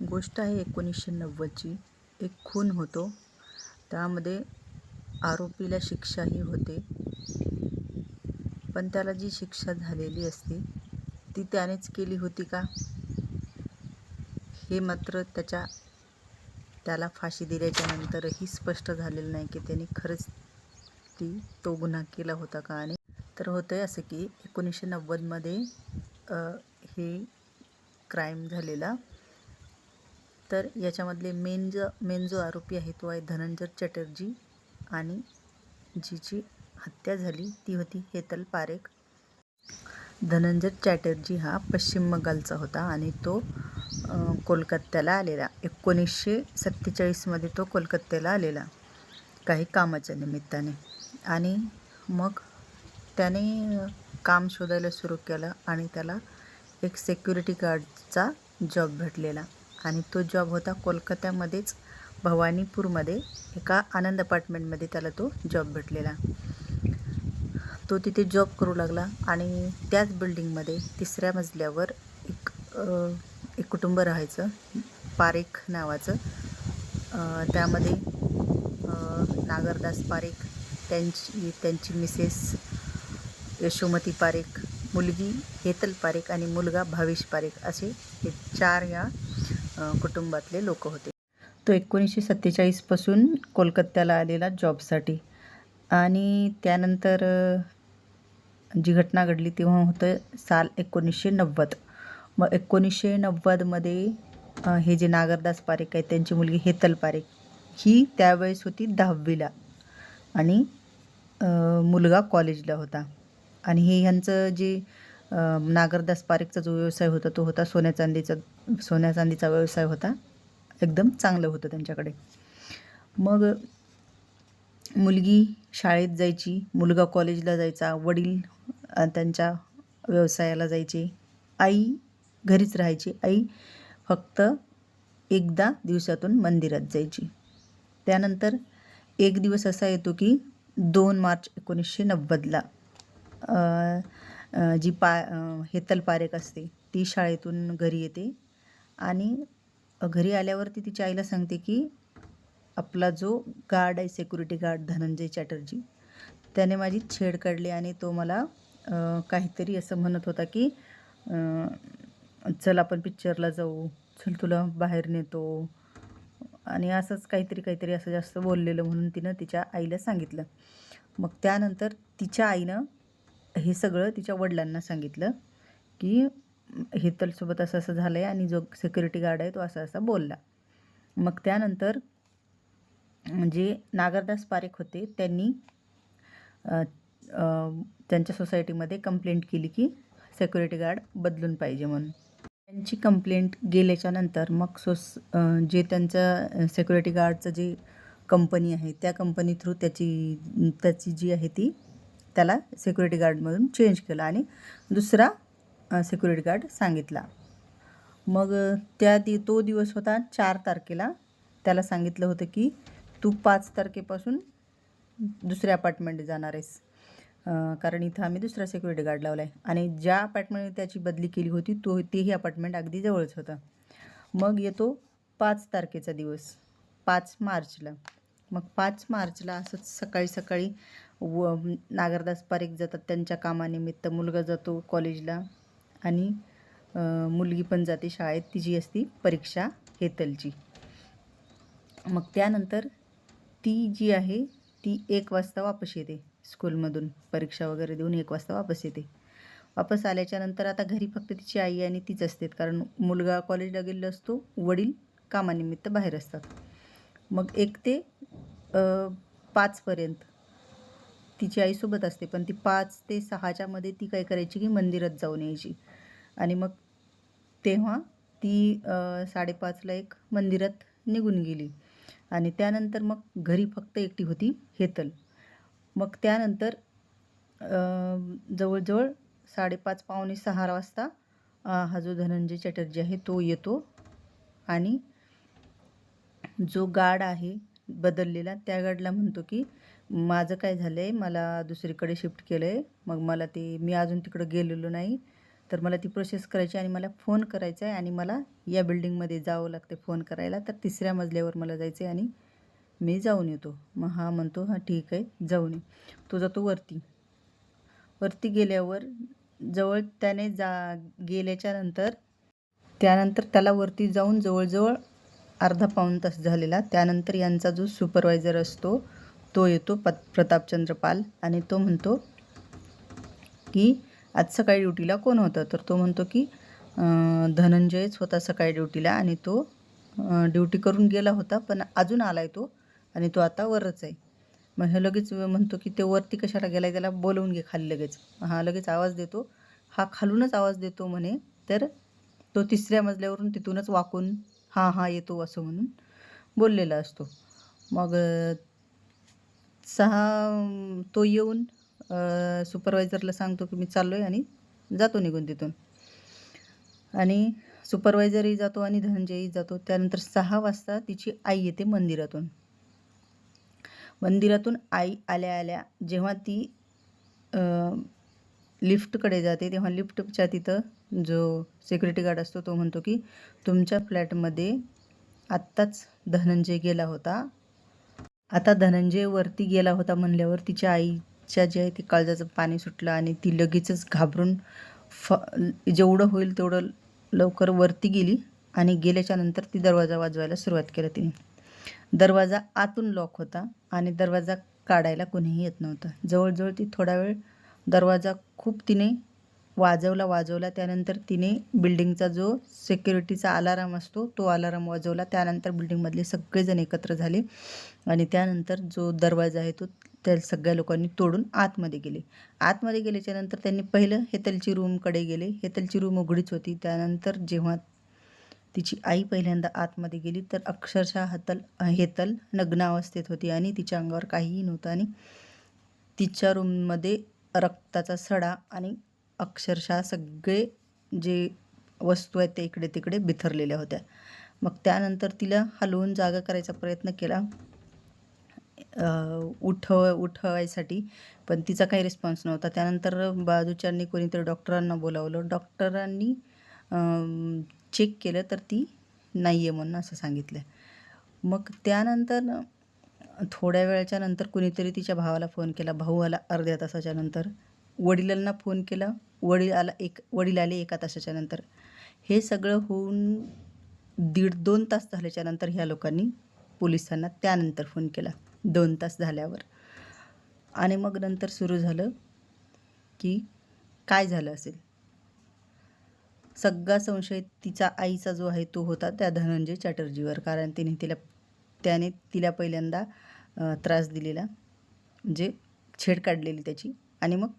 गोष्ट आहे एकोणीसशे नव्वदची. एक खून होतो. त्यामध्ये आरोपीला शिक्षाही होते. पण त्याला जी शिक्षा झालेली असते ती त्यानेच केली होती का? हे मात्र त्याच्या त्याला फाशी दिल्याच्या नंतरही स्पष्ट झालेलं नाही की त्याने खरंच ती तो गुन्हा केला होता का? आणि तर होतं आहे असं की एकोणीसशे नव्वदमध्ये हे क्राईम झालेला तर याच्यामधले मेन जो मेन जो आरोपी आहे तो आहे धनंजय चटर्जी आणि जीची हत्या झाली ती होती हेतल पारेख. धनंजय चॅटर्जी हा पश्चिम बंगालचा होता आणि तो कोलकात्याला आलेला. एकोणीसशे सत्तेचाळीसमध्ये तो कोलकात्याला आलेला काही कामाच्या निमित्ताने. आणि मग त्याने काम शोधायला सुरू केलं आणि त्याला एक सेक्युरिटी गार्डचा जॉब भेटलेला. आणि तो जॉब होता कोलकात्यामध्येच भवानीपूरमध्ये एका आनंद अपार्टमेंटमध्ये त्याला तो जॉब भेटलेला. तो तिथे जॉब करू लागला आणि त्याच बिल्डिंगमध्ये तिसऱ्या मजल्यावर एक एक कुटुंब राहायचं पारेख नावाचं. त्यामध्ये नागरदास पारेख त्यांची त्यांची मिसेस यशोमती पारेख मुलगी हेतल पारेख आणि मुलगा भावेश पारेख असे हे चार या कुटुंबातले लोक होते. तो एकोणीसशे सत्तेचाळीसपासून कोलकात्याला आलेला जॉबसाठी. आणि त्यानंतर जी घटना घडली तेव्हा होतं साल एकोणीसशे नव्वद. मग एकोणीसशे नव्वदमध्ये हे जे नागरदास पारेख आहेत त्यांची मुलगी हेतल पारेख ही त्यावेळेस होती दहावीला. आणि मुलगा कॉलेजला होता. आणि हे ह्यांचं जे नागरदास पारेखचा जो व्यवसाय होता तो होता सोन्या चांदीचा सोन्या चांदीचा व्यवसाय होता. एकदम चांगलं होतं त्यांच्याकडे. मग मुलगी शाळेत जायची मुलगा कॉलेजला जायचा वडील त्यांच्या व्यवसायाला जायचे. आई घरीच राहायची. आई फक्त एकदा दिवसातून मंदिरात जायची. त्यानंतर एक दिवस असा येतो की दोन मार्च एकोणीसशे नव्वदला जी पा हेतल पारेख असते ती शाळेतून घरी येते. आणि घरी आल्यावरती तिच्या आईला सांगते की आपला जो गार्ड आहे सेक्युरिटी गार्ड धनंजय चॅटर्जी त्याने माझी छेड काढली आणि तो मला काहीतरी असं म्हणत होता की चल आपण पिक्चरला जाऊ चल तुला बाहेर नेतो. आणि असंच काहीतरी काहीतरी असं जास्त बोललेलं म्हणून तिनं तिच्या आईला सांगितलं. मग त्यानंतर तिच्या आईनं हे सगळं तिच्या वडिलांना सांगितलं की हेतलसोबत असं असं झालं आहे आणि जो सिक्युरिटी गार्ड आहे तो असा असा बोलला. मग त्यानंतर जे नागरदास पारेख होते त्यांनी त्यांच्या सोसायटीमध्ये कंप्लेंट केली की सेक्युरिटी गार्ड बदलून पाहिजे म्हणून. त्यांची कंप्लेंट गेल्याच्यानंतर मग सोस जे त्यांचं सेक्युरिटी गार्डचं जे कंपनी आहे त्या कंपनी थ्रू त्याची त्याची जी आहे ती त्याला सिक्युरिटी गार्डमधून चेंज केलं आणि दुसरा सिक्युरिटी गार्ड सांगितला. मग त्या दि तो दिवस होता चार तारखेला. त्याला सांगितलं होतं की तू पाच तारखेपासून दुसऱ्या अपार्टमेंट जाणार आहेस. कारण इथं आम्ही दुसरा सिक्युरिटी गार्ड लावला आहे आणि ज्या अपार्टमेंटमध्ये त्याची बदली केली होती तो तेही अपार्टमेंट अगदी जवळच होतं. मग येतो पाच तारखेचा दिवस पाच मार्चला. मग पाच मार्चला असंच सकाळी सकाळी व नागरदास पारेख जातात त्यांच्या कामानिमित्त. मुलगा जातो कॉलेजला आणि मुलगी पण जाते शाळेत. तिची असती परीक्षा हेतलची. मग त्यानंतर ती जी आहे ती एक वाजता वापस येते स्कूलमधून परीक्षा वगैरे देऊन एक वाजता वापस येते. वापस आल्याच्यानंतर आता घरी फक्त तिची आई आणि तीच असते कारण मुलगा कॉलेजला गेलेला असतो वडील कामानिमित्त बाहेर असतात. मग एक ते पाचपर्यंत तिची आईसोबत असते पण ती पाच ते सहाच्यामध्ये ती काय करायची की मंदिरात जाऊन यायची. आणि मग तेव्हा ती साडेपाचला एक मंदिरात निघून गेली. आणि त्यानंतर मग घरी फक्त एकटी होती हेतल. मग त्यानंतर जवळजवळ साडेपाच पावणे सहा वाजता हा जो धनंजय चटर्जी आहे तो येतो. आणि जो गार्ड आहे बदललेला त्या गार्डला म्हणतो की माझं काय झालं आहे मला दुसरीकडे शिफ्ट केलं आहे मग मला ते मी अजून तिकडं गेलेलो नाही. तर मला ती प्रोसेस करायची आणि मला फोन करायचा आहे आणि मला या बिल्डिंगमध्ये जावं लागते फोन करायला. तर तिसऱ्या मजल्यावर मला जायचं आहे आणि मी जाऊन येतो. मग हा म्हणतो हां ठीक आहे जाऊन ये. तो जातो वरती. वरती गेल्यावर जवळ त्याने जा गेल्याच्यानंतर त्यानंतर त्याला वरती जाऊन जवळजवळ अर्धा पाऊण तास झालेला. त्यानंतर यांचा जो सुपरवायझर असतो तो येतो पत प्रतापचंद्र पाल आणि तो म्हणतो की आज सकाळी ड्युटीला कोण होतं? तर तो म्हणतो की धनंजयच होता सकाळी ड्युटीला आणि तो ड्युटी करून गेला होता पण अजून आला आहे तो आणि तो आता वरच आहे. मग हे लगेच म्हणतो की ते वरती कशाला गेला त्याला बोलवून घे खाली लगेच. हा लगेच आवाज देतो. हा खालूनच आवाज देतो म्हणे. तर तो तिसऱ्या मजल्यावरून तिथूनच वाकून हां हां येतो असं म्हणून बोललेला असतो. मग सहा तो येऊन सुपरवायझरला सांगतो की मी चाललो आहे आणि जातो निघून तिथून. आणि सुपरवायझरही जातो आणि धनंजयही जातो. त्यानंतर सहा वाजता तिची आई येते मंदिरातून. मंदिरातून आई आल्या आल्या जेव्हा ती लिफ्टकडे जाते तेव्हा लिफ्टच्या तिथं जो सिक्युरिटी गार्ड असतो तो म्हणतो की तुमच्या फ्लॅटमध्ये आत्ताच धनंजय गेला होता. आता धनंजय वरती गेला होता म्हणल्यावर तिच्या आईच्या जे आहे ते काळजाचं पाणी सुटलं आणि ती लगेचच घाबरून फ जेवढं होईल तेवढं लवकर वरती गेली आणि गेल्याच्यानंतर ती दरवाजा वाजवायला सुरुवात केलं तिने. दरवाजा आतून लॉक होता आणि दरवाजा काढायला कोणीही येत नव्हता. जवळजवळ ती थोडा वेळ दरवाजा खूप तिने वाजवला वाजवला त्यानंतर तिने बिल्डिंगचा जो सिक्युरिटीचा अलाराम असतो तो अलाराम वाजवला. त्यानंतर बिल्डिंगमधले सगळेजण एकत्र झाले आणि त्यानंतर जो दरवाजा आहे तो त्या सगळ्या लोकांनी तोडून आतमध्ये गेले. आतमध्ये गेल्याच्यानंतर त्यांनी पहिलं हेतलची रूमकडे गेले. हेतलची रूम उघडीच होती. त्यानंतर जेव्हा तिची आई पहिल्यांदा आतमध्ये गेली तर अक्षरशः हतल हेतल नग्न अवस्थेत होती आणि तिच्या अंगावर काहीही नव्हतं आणि तिच्या रूममध्ये रक्ताचा सडा आणि अक्षरशः सगळे जे वस्तू आहेत ते इकडे तिकडे बिथरलेल्या होत्या. मग त्यानंतर तिला हलवून जागा करायचा प्रयत्न केला. उठव उठवायसाठी पण तिचा काही रिस्पॉन्स नव्हता. त्यानंतर बाजूच्यांनी कोणीतरी डॉक्टरांना बोलावलं. डॉक्टरांनी चेक केलं तर ती नाही आहे म्हणून असं सांगितलं. मग त्यानंतर थोड्या वेळाच्या नंतर कुणीतरी तिच्या भावाला फोन केला. भाऊ आला अर्ध्या तासाच्या नंतर. वडिलांना फोन केला. वडील आला एक वडील आले एका तासाच्या नंतर. हे सगळं होऊन दीड दोन तास झाल्याच्यानंतर ह्या लोकांनी पोलिसांना त्यानंतर फोन केला दोन तास झाल्यावर. आणि मग नंतर सुरू झालं की काय झालं असेल? सगळा संशय तिचा आईचा जो आहे तो होता त्या धनंजय चॅटर्जीवर कारण तिने तिला त्याने तिला पहिल्यांदा त्रास दिलेला म्हणजे छेड काढलेली त्याची. आणि मग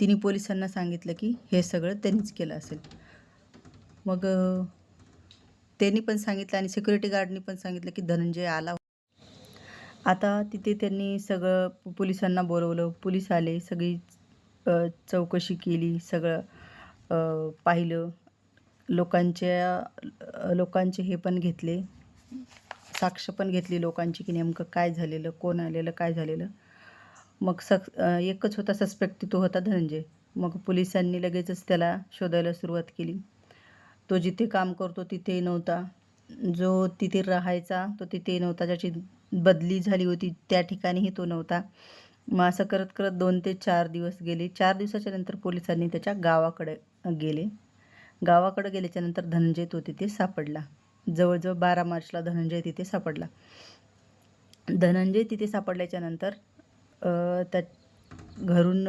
तिने पोलिसांना सांगितलं की हे सगळं त्यांनीच केलं असेल. मग त्यांनी पण सांगितलं आणि सिक्युरिटी गार्डनी पण सांगितलं की धनंजय आला. आता तिथे त्यांनी सगळं पोलिसांना बोलवलं. पोलीस आले सगळी चौकशी केली सगळं पाहिलं. लोकांच्या लोकांचे हे पण घेतले. साक्ष पण घेतली लोकांची की नेमकं काय झालेलं कोण आलेलं काय झालेलं. मग सक एकच होता सस्पेक्ट तो होता धनंजय. मग पोलिसांनी लगेचच त्याला शोधायला सुरुवात केली. तो जिथे काम करतो तिथे नव्हता. जो तिथे राहायचा तो तिथे नव्हता. ज्याची बदली झाली होती त्या ठिकाणीही तो नव्हता. मग असं करत करत दोन ते चार दिवस गेले. चार दिवसाच्या नंतर पोलिसांनी त्याच्या गावाकडे गेले. गावाकडे गेल्याच्यानंतर धनंजय तो तिथे सापडला. जवळजवळ बारा मार्चला धनंजय तिथे सापडला. धनंजय तिथे सापडल्याच्या नंतर त्या घरून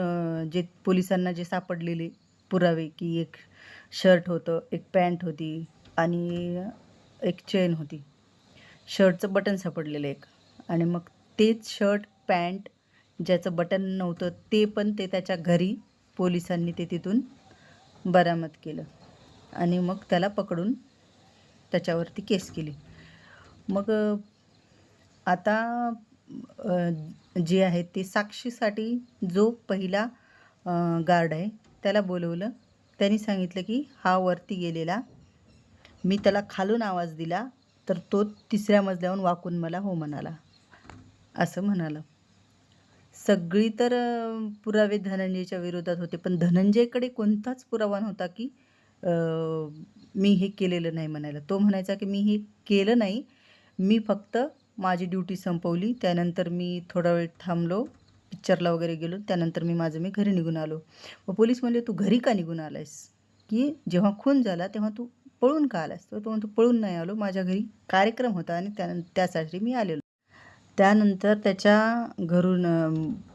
जे पोलिसांना जे सापडलेले पुरावे की एक शर्ट होतं एक पॅन्ट होती आणि एक चेन होती. शर्टचं बटन सापडलेलं एक. आणि मग तेच शर्ट पॅन्ट ज्याचं बटन नव्हतं ते पण ते त्याच्या घरी पोलिसांनी ते तिथून बरामद केलं. आणि मग त्याला पकडून त्याच्यावरती केस केली. मग आता जे आहे ते साक्षीसाठी जो पहिला गार्ड आहे त्याला बोलवलं. त्यांनी सांगितलं की हा वरती गेलेला मी त्याला खालून आवाज दिला तर तो तिसऱ्या मजल्यावरून वाकून मला हो म्हणाला. असं म्हणाला. सगळी तर पुरावे धनंजयच्या विरोधात होते पण धनंजयकडे कोणताच पुरावा नव्हता की मी हे केलेलं नाही म्हणायला. तो म्हणायचा की मी हे केलं नाही मी फक्त माझी ड्युटी संपवली. त्यानंतर मी थोडा वेळ थांबलो. पिक्चरला वगैरे गेलो. त्यानंतर मी माझं मी घरी निघून आलो. व पोलीस म्हणले तू घरी का निघून आलायस? की जेव्हा खून झाला तेव्हा तू पळून का आलास तर तो म्हणतो पळून नाही आलो. माझ्या घरी कार्यक्रम होता आणि त्यानं त्यासाठी मी आलेलो. त्यानंतर त्याच्या घरून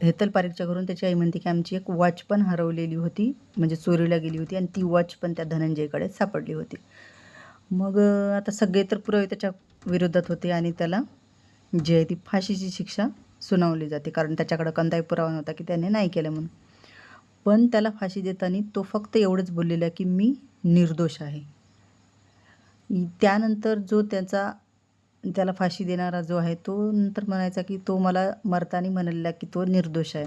हेतल पारेखच्या घरून त्याची आई म्हणते की आमची एक वॉच पण हरवलेली होती. म्हणजे चोरीला गेली होती आणि ती वॉच पण त्या धनंजयकडे सापडली होती. मग आता सगळे तर पुरावे त्याच्या विरोधात होते आणि त्याला जी आहे ती फाशीची शिक्षा सुनावली जाते. कारण त्याच्याकडं कोणताही पुरावा नव्हता की त्याने नाही केलं म्हणून. पण त्याला फाशी देताना तो फक्त एवढंच बोललेला की मी निर्दोष आहे. त्यानंतर जो त्याचा त्याला फाशी देणारा जो आहे तो नंतर म्हणायचा की तो मला मरताना म्हणालेला की तो निर्दोष आहे.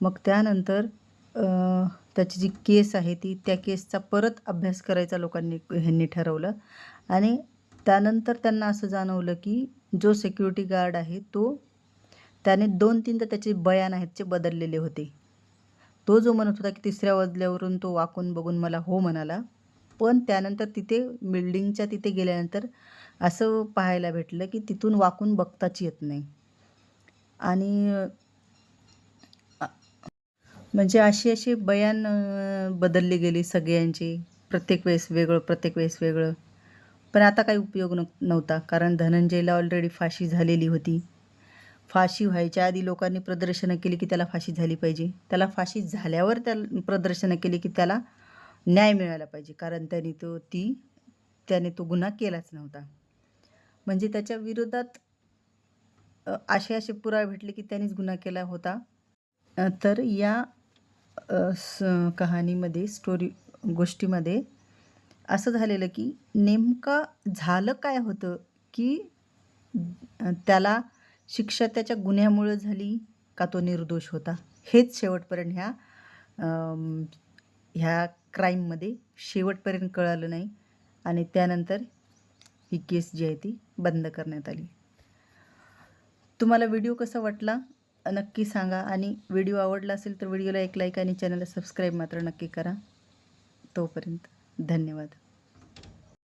मग त्यानंतर त्याची जी केस आहे ती त्या केसचा परत अभ्यास करायचा लोकांनी ह्यांनी ठरवलं. आणि त्यानंतर त्यांना असं जाणवलं की जो सिक्युरिटी गार्ड आहे तो त्याने दोन तीनदा त्याचे बयान आहेत ते बदललेले होते. तो जो म्हणत होता की तिसऱ्या मजल्यावरून तो वाकून बघून मला हो म्हणाला पण त्यानंतर तिथे बिल्डिंगच्या तिथे गेल्यानंतर असं पाहायला भेटलं की तिथून वाकून बघताच येत नाही. आणि म्हणजे अशी अशी बयान बदलली गेली सगळ्यांची. प्रत्येक वेळेस वेगळं प्रत्येक वेळेस वेगळं. पण आता काही उपयोग न नव्हता कारण धनंजयला ऑलरेडी फाशी झालेली होती. फाशी व्हायच्या आधी लोकांनी प्रदर्शनं केली की त्याला फाशी झाली पाहिजे. त्याला फाशी झाल्यावर त्या प्रदर्शनं केली की त्याला न्याय मिळाला पाहिजे कारण त्याने तो ती त्याने तो गुन्हा केलाच नव्हता. म्हणजे त्याच्या विरोधात असे असे पुरावे भेटले की त्यानेच गुन्हा केला होता. तर या स कहाणीमध्ये स्टोरी गोष्टीमध्ये असं झालेलं की नेमका झालं काय होतं की त्याला शिक्षा त्याच्या गुन्ह्यामुळं झाली का तो निर्दोष होता? हेच शेवटपर्यंत ह्या ह्या क्राईममध्ये शेवटपर्यंत कळालं नाही आणि त्यानंतर ही केस जी आहे ती बंद करण्यात आली. तुम्हाला व्हिडिओ कसा वाटला? नक्की सांगा आणि व्हिडिओ आवडला असेल तर व्हिडिओला एक लाईक आणि चॅनलला सबस्क्राईब मात्र नक्की करा. तोपर्यंत. धन्यवाद.